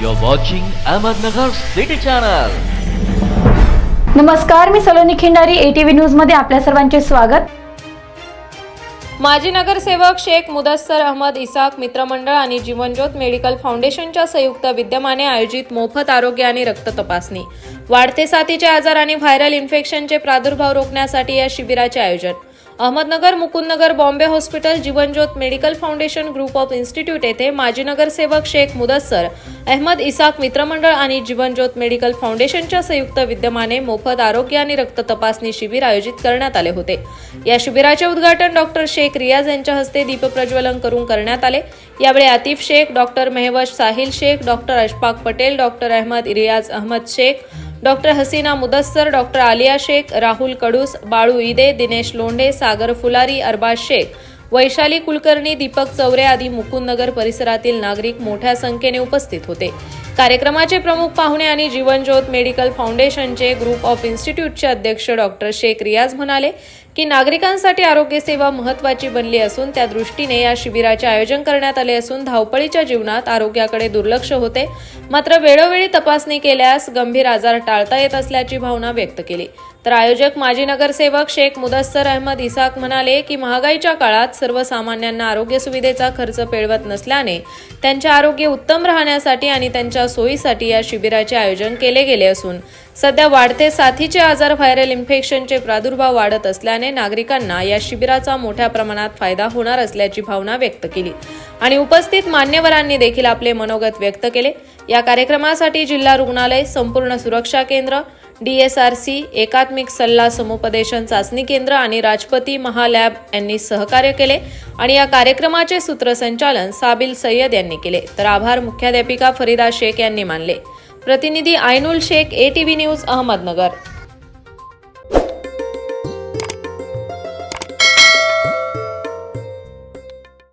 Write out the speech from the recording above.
You're watching Ahmednagar City Channel. नमस्कार मी Saloni Khindari ATV न्यूजमध्ये आपल्या सर्वांचे स्वागत. माजी नगरसेवक शेख मुदस्सर अहमद इसाक मित्रमंडळ आणि जीवनज्योत मेडिकल फाउंडेशनच्या संयुक्त विद्यमाने आयोजित मोफत आरोग्य आणि रक्त तपासणी. वाढते साथीचे आजार आणि व्हायरल इन्फेक्शनचे प्रादुर्भाव रोखण्यासाठी या शिबिराचे आयोजन. Ahmednagar Mukundnagar Bombay hospital Jeevanjyot medical foundation group of institute येथे माजी नगरसेवक शेख मुदस्सर अहमद इसाक मित्रमंडळ आणि जीवनज्योत मेडिकल फाउंडेशनच्या संयुक्त विद्यमाने मोफत आरोग्य आणि रक्त तपासणी शिबिर आयोजित करण्यात आले होते. या शिबिराचे उद्घाटन डॉक्टर शेख रियाज यांच्या हस्ते दीपप्रज्वलन करून करण्यात आले. यावेळी Atif Shaikh doctor Mehwash Sahil Shaikh doctor Ashfaq Patel doctor Ahmad Riyaz Ahmad Shaikh doctor Hasina Mudassar doctor Aliya Shaikh Rahul Kadus Balu Ide Dinesh Londhe Sagar Phulari Arbaz Shaikh Vaishali Kulkarni Deepak Chaure आदी मुकुंदनगर परिसरातील नागरिक मोठ्या संख्येने उपस्थित होते. कार्यक्रमाचे प्रमुख पाहुणे आणि जीवनज्योत मेडिकल फाउंडेशनचे ग्रुप ऑफ इन्स्टिट्यूटचे अध्यक्ष डॉक्टर शेख रियाज म्हणाले की नागरिकांसाठी आरोग्य सेवा महत्वाची बनली असून त्या दृष्टीने या शिबिराचे आयोजन करण्यात आले असून धावपळीच्या जीवनात आरोग्याकडे दुर्लक्ष होते. मात्र वेळोवेळी तपासणी केल्यास गंभीर आजार टाळता येत असल्याची भावना व्यक्त केली. तर आयोजक माजी नगरसेवक शेख मुदस्सर अहमद इसाक म्हणाले की महागाईच्या काळात सर्वसामान्यांना आरोग्य सुविधेचा खर्च पेळवत नसल्याने त्यांचे आरोग्य उत्तम राहण्यासाठी आणि त्यांच्या सोयीसाठी या शिबिराचे आयोजन केले गेले असून सध्या वाढते साथीचे आजार व्हायरल इन्फेक्शनचे प्रादुर्भाव वाढत असल्याने नागरिकांना या शिबिराचा मोठ्या प्रमाणात फायदा होणार असल्याची भावना व्यक्त केली. आणि उपस्थित मान्यवरांनी देखील आपले मनोगत व्यक्त केले. या कार्यक्रमासाठी जिल्हा रुग्णालय संपूर्ण सुरक्षा केंद्र डीएसआरसी एकात्मिक सल्ला समुपदेशन चाचणी केंद्र आणि राजपती महालॅब यांनी सहकार्य केले आणि या कार्यक्रमाचे सूत्रसंचालन साबिल सय्यद यांनी केले. तर आभार मुख्याध्यापिका फरीदा शेख यांनी मानले. प्रतिनिधी आयनुल शेख एटीव्ही न्यूज अहमदनगर.